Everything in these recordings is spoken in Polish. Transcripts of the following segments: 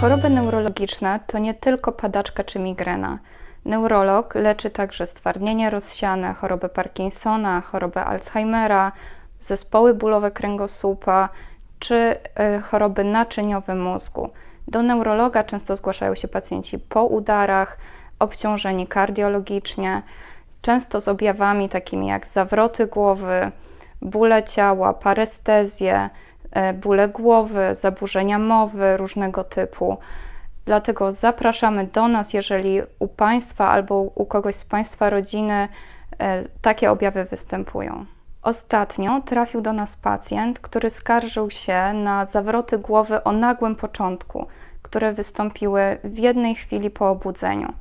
Choroby neurologiczne to nie tylko padaczka czy migrena. Neurolog leczy także stwardnienie rozsiane, chorobę Parkinsona, chorobę Alzheimera, zespoły bólowe kręgosłupa czy y, choroby naczyniowe mózgu. Do neurologa często zgłaszają się pacjenci po udarach, obciążeni kardiologicznie, często z objawami takimi jak zawroty głowy, bóle ciała, parestezje, bóle głowy, zaburzenia mowy różnego typu. Dlatego zapraszamy do nas, jeżeli u Państwa albo u kogoś z Państwa rodziny e, takie objawy występują. Ostatnio trafił do nas pacjent, który skarżył się na zawroty głowy o nagłym początku, które wystąpiły w jednej chwili po obudzeniu.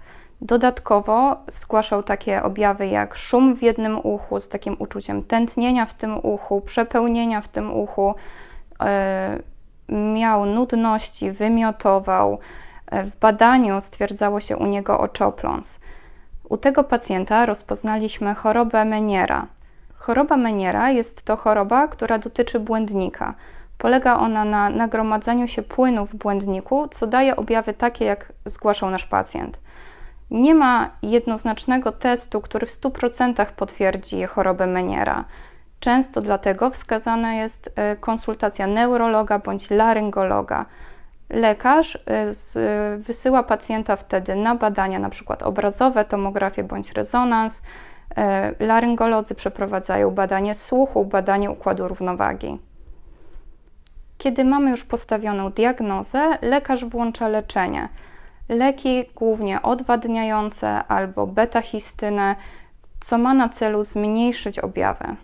Dodatkowo zgłaszał takie objawy jak szum w jednym uchu z takim uczuciem tętnienia w tym uchu, przepełnienia w tym uchu. E, Miał nudności, wymiotował. E, W badaniu stwierdzało się u niego oczopląs. U tego pacjenta rozpoznaliśmy chorobę Meniera. Choroba Meniera jest to choroba, która dotyczy błędnika. Polega ona na nagromadzeniu się płynu w błędniku, co daje objawy takie, jak zgłaszał nasz pacjent. Nie ma jednoznacznego testu, który w 100% potwierdzi chorobę Meniera. Często dlatego wskazana jest e, konsultacja neurologa bądź laryngologa. Lekarz e, wysyła pacjenta wtedy na badania, np. obrazowe, tomografię bądź rezonans. E, Laryngolodzy przeprowadzają badanie słuchu, badanie układu równowagi. Kiedy mamy już postawioną diagnozę, lekarz włącza leczenie. Leki głównie odwadniające albo betahistynę, co ma na celu zmniejszyć objawy.